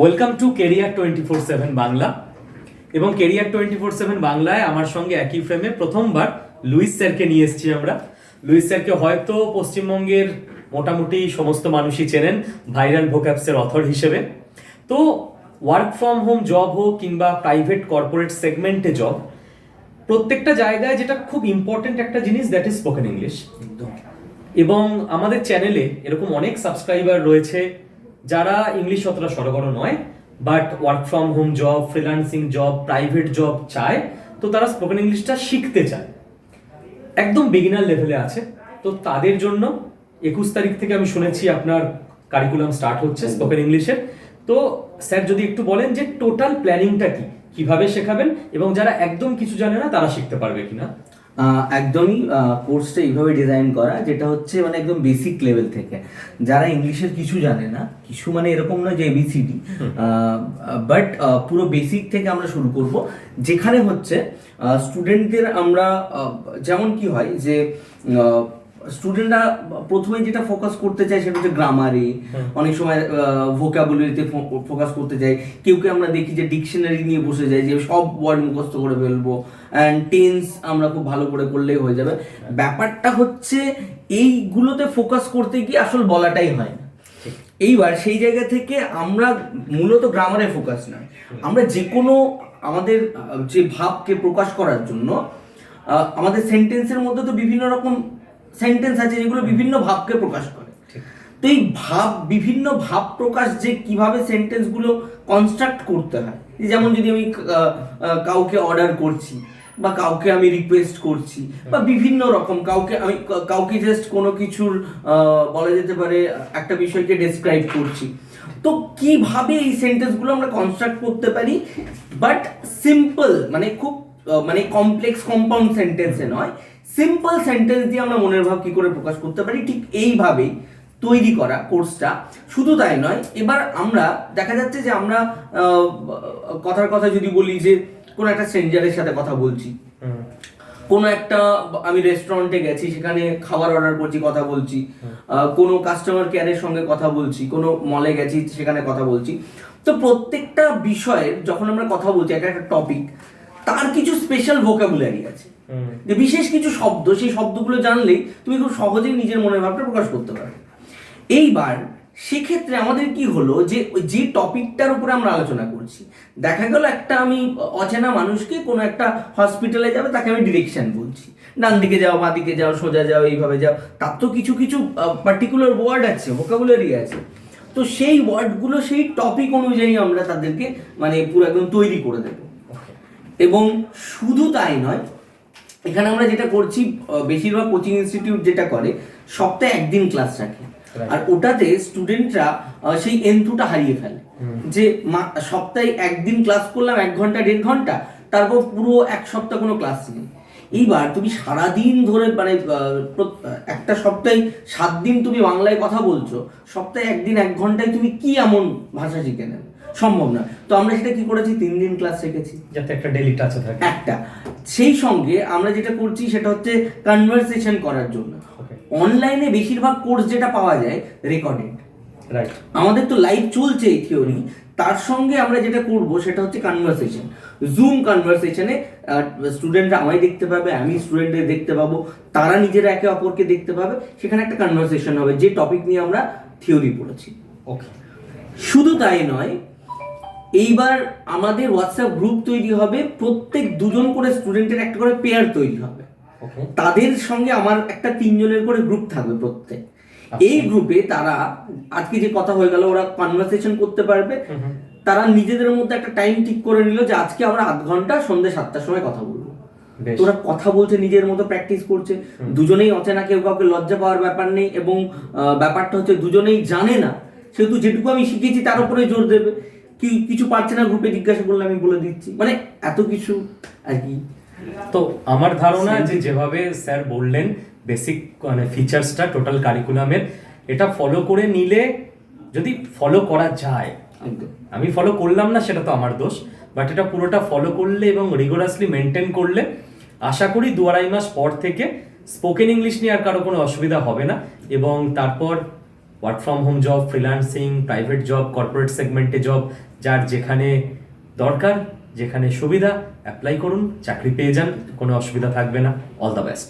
Welcome to career twenty four seven Bangla এবং career twenty four seven বাংলায় আমার সঙ্গে একই ফ্রেমে প্রথমবার লুইস স্যারকে নিয়ে এসেছি আমরা। লুইস স্যারকে হয়তো পশ্চিমবঙ্গের মোটামুটি সমস্ত মানুষই চেনেন ভাইরাল ভোক্যাপসের অথর হিসেবে। তো ওয়ার্ক ফ্রম হোম জব হোক কিংবা প্রাইভেট কর্পোরেট সেগমেন্টে জব প্রত্যেকটা জায়গায় যেটা খুব ইম্পর্টেন্ট একটা জিনিস দ্যাট ইজ স্পোকেন ইংলিশ এবং আমাদের চ্যানেলে এরকম অনেক সাবস্ক্রাইবার রয়েছে যারা ইংলিশ অতটা সরগর নয় but work from home job freelancing job private job চায় তো তারা স্পোকেন ইংলিশটা শিখতে চায়। একদম বিগিনার লেভেলে আছে। তো তাদের জন্য একুশ তারিখ থেকে আমি শুনেছি আপনার কারিকুলাম স্টার্ট হচ্ছে স্পোকেন ইংলিশের তো স্যার যদি একটু বলেন যে টোটাল প্ল্যানিংটা কি? কীভাবে শেখাবেন? এবং যারা একদম কিছু জানে না তারা শিখতে পারবে কিনা? একদমই কোর্সটা এইভাবে ডিজাইন করা যেটা হচ্ছে মানে একদম বেসিক লেভেল থেকে। যারা ইংলিশের কিছু জানে না কিছু মানে এরকম না যে এবিসিডি বাট পুরো বেসিক থেকে আমরা শুরু করব। যেখানে হচ্ছে স্টুডেন্টদের আমরা যেমন কি হয় যে স্টুডেন্টরা প্রথমে যেটা ফোকাস করতে চায় সেটা হচ্ছে গ্রামারে অনেক সময় ভোকাবুলারিতে ফোকাস করতে চায়। কেউ কেউ আমরা দেখি যে ডিকশনারি নিয়ে বসে যায় যে সব ওয়ার্ড মুখস্থ করে ফেলব। অ্যান্ড টেন্স আমরা খুব ভালো করে করলেই হয়ে যাবে। ব্যাপারটা হচ্ছে এইগুলোতে ফোকাস করতে গিয়ে আসল বলাটাই হয় এইবার সেই জায়গা থেকে আমরা মূলত গ্রামারে ফোকাস না আমরা যে কোনো আমাদের যে ভাবকে প্রকাশ করার জন্য আমাদের সেন্টেন্সের মধ্যে তো বিভিন্ন রকম সেন্টেন্স আছে যেগুলো বিভিন্ন ভাবকে প্রকাশ করে। তো এই ভাব বিভিন্ন ভাব প্রকাশ যে কীভাবে সেন্টেন্সগুলো কনস্ট্রাক্ট করতে হয়। যেমন যদি আমি কাউকে অর্ডার করছি বা কাউকে আমি রিকোয়েস্ট করছি বা বিভিন্ন রকম কাউকে আমি কাউকে জাস্ট কোনো কিছুর আহ, বলা যেতে পারে একটা বিষয়কে ডেসক্রাইব করছি। তো কীভাবে এই সেন্টেন্সগুলো আমরা কনস্ট্রাক্ট করতে পারি? বাট সিম্পল মানে খুব মানে কমপ্লেক্স কম্পাউন্ড সেন্টেন্সে নয়। সিম্পল সেন্টেন্স দিয়ে আমরা মনের ভাব কি করে প্রকাশ করতে পারি? ঠিক এইভাবেই তৈরি করা কোর্সটা শুধু তাই নয় এবার আমরা দেখা যাচ্ছে যে আমরা কথার কথা যদি বলি যে কোনো একটা স্ট্রেঞ্জারের সাথে কথা বলছি। কোনো একটা আমি রেস্টুরেন্টে গেছি সেখানে খাবার অর্ডার করছি কথা বলছি। কোনো কাস্টমার কেয়ারের সঙ্গে কথা বলছি কোনো মলে গেছি সেখানে কথা বলছি। তো প্রত্যেকটা বিষয়ের যখন আমরা কথা বলছি একটা একটা টপিক তার কিছু স্পেশাল ভোকাবুলারি আছে। যে বিশেষ কিছু শব্দ সেই শব্দগুলো জানলেই তুমি খুব সহজেই নিজের মনের ভাবটা প্রকাশ করতে পারবে। এইবার সেক্ষেত্রে আমাদের কি হলো যে যে টপিকটার উপরে আমরা আলোচনা করছি দেখা গেল একটা আমি অচেনা মানুষকে কোনো একটা হসপিটালে যাবে তাকে আমি ডিরেকশন বলছি। ডান দিকে যাও বাঁ দিকে যাও সোজা যাও এইভাবে যাও। তার তো কিছু কিছু পার্টিকুলার ওয়ার্ড আছে ভোকাবুলারি আছে। তো সেই ওয়ার্ডগুলো সেই টপিক অনুযায়ী আমরা তাদেরকে মানে পুরো একদম তৈরি করে দেবো। এবং শুধু তাই নয় এখানে আমরা যেটা করছি বেশিরভাগ কোচিং ইনস্টিটিউট যেটা করে সপ্তাহে একদিন ক্লাস রাখে। আর ওটাতে স্টুডেন্টরা সেই এন্থুটা হারিয়ে ফেলে। যে মা- সপ্তাহে একদিন ক্লাস করলাম এক ঘণ্টা দেড় ঘণ্টা তারপর পুরো এক সপ্তাহ কোনো ক্লাস নেই। এইবার তুমি সারাদিন ধরে মানে একটা সপ্তাহে সাত দিন তুমি বাংলায় কথা বলছো সপ্তাহে একদিন এক ঘন্টায় তুমি কি এমন ভাষা শিখে নেবে? সম্ভব না। তো আমরা সেটা কি করেছি? তিন দিন ক্লাস রেখেছি। যাতে একটা ডেলি টাচে থাকে। একটা। সেই সঙ্গে আমরা যেটা করছি সেটা হচ্ছে কনভারসেশন করার জন্য। অনলাইনে বেশিরভাগ কোর্স যেটা পাওয়া যায় রেকর্ডেড রাইট আমাদের তো লাইভ চলছে এই থিওরি তার সঙ্গে আমরা যেটা করব সেটা হচ্ছে কনভারসেশন জুম কনভারসেশনে স্টুডেন্টরা আমায় দেখতে পাবে আমি স্টুডেন্টদের দেখতে পাবো। তারা নিজেরা একে অপরকে দেখতে পাবে। সেখানে একটা কনভারসেশন হবে যে টপিক নিয়ে আমরা থিওরি পড়েছি। ওকে শুধু তাই নয় এইবার আমাদের হোয়াটসঅ্যাপ গ্রুপ তৈরি হবে প্রত্যেক দুজন করে স্টুডেন্টের একটা করে পেয়ার তৈরি হবে। তাদের সঙ্গে আমার একটা তিনজনের করে গ্রুপ থাকবে প্রত্যেক। এই গ্রুপে তারা আজকে যে কথা হয়ে গেল ওরা কনভারসেশন করতে পারবে। তারা নিজেদের মধ্যে একটা টাইম ঠিক করে নিল যে আজকে আমরা আধ ঘণ্টা সন্ধ্যে সাতটার সময় কথা বলব। তোরা কথা বলছে নিজের মতো প্র্যাকটিস করছে। দুজনেই অচেনা কেউ কাউকে লজ্জা পাওয়ার ব্যাপার নেই এবং ব্যাপারটা হচ্ছে দুজনেই জানে না। সেহেতু যেটুকু আমি শিখেছি তার উপরে জোর দেবে। কি কিছু পারছে না গ্রুপে জিজ্ঞাসা করলে আমি বলে দিচ্ছি। মানে এত কিছু আর কি। তো আমার ধারণা যে যেভাবে স্যার বললেন বেসিক মানে ফিচার্সটা টোটাল কারিকুলামের এটা ফলো করে নিলে যদি ফলো করা যায় আমি ফলো করলাম না সেটা তো আমার দোষ বাট এটা পুরোটা ফলো করলে এবং রিগোরাসলি মেনটেন করলে আশা করি দু আড়াই মাস পর থেকে স্পোকেন ইংলিশ নিয়ে আর কারও কোনো অসুবিধা হবে না এবং তারপর work from home job freelancing private job corporate সেগমেন্টে জব যার যেখানে দরকার, যেখানে সুবিধা অ্যাপ্লাই করুন, চাকরি পেয়ে যান, কোনো অসুবিধা থাকবে না অল দ্য বেস্ট